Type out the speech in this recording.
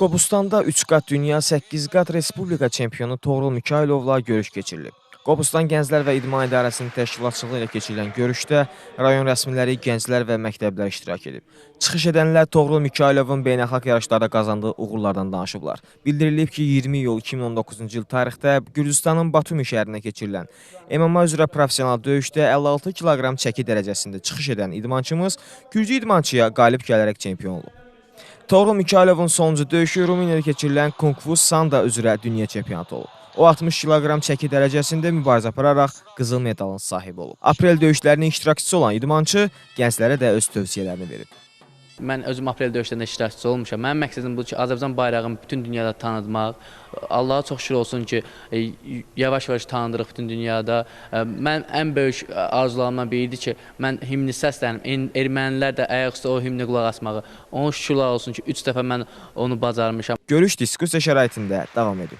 Qobustanda 3 qat dünya, 8 qat respublika çempionu Toğrul Mikaylovla görüş keçirilib. Qobustan Gənclər və İdman İdarəsinin təşkilatçılığı ilə keçirilən görüşdə rayon rəsmiləri, gənclər və məktəblər iştirak edib. Çıxış edənlər Toğrul Mikaylovun beynəlxalq yarışlarda qazandığı uğurlardan danışıblar. Bildirilib ki, 20 iyul 2019-cu il tarixdə Gürcüstanın Batumi şəhərində keçirilən MMA üzrə professional döyüşdə 56 kiloqram çəki dərəcəsində çıxış edən idmançımız Gürcü idmançıya qalib gələrək çempion olub. Toğrul Mikaylovun sonuncu döyüşü Rumeniyada keçirilən Kung Fu Sanda üzrə dünya çempionatı olub. O 60 kiloqram çəki dərəcəsində mübarizə apararaq qızıl medalın sahibi olub. Aprel döyüşlərinin iştirakçısı olan idmançı gənclərə də öz tövsiyələrini verib. Mən özüm aprel döyüşlərində iştirakçı olmuşam. Mənim məqsədim budur ki, Azərbaycan bayrağını bütün dünyada tanıtmaq. Allaha çox şükür olsun ki, e, yavaş-yavaş tanındırıq bütün dünyada. E, Mən ən böyük arzularımdan biri idi ki, mən himni səslənib, en- ermənilər də ayaqüstə o himni qulaq asmağı. Onun şükürlər olsun ki, 3 dəfə mən onu bacarmışam. Görüş diskussiya şəraitində davam edib.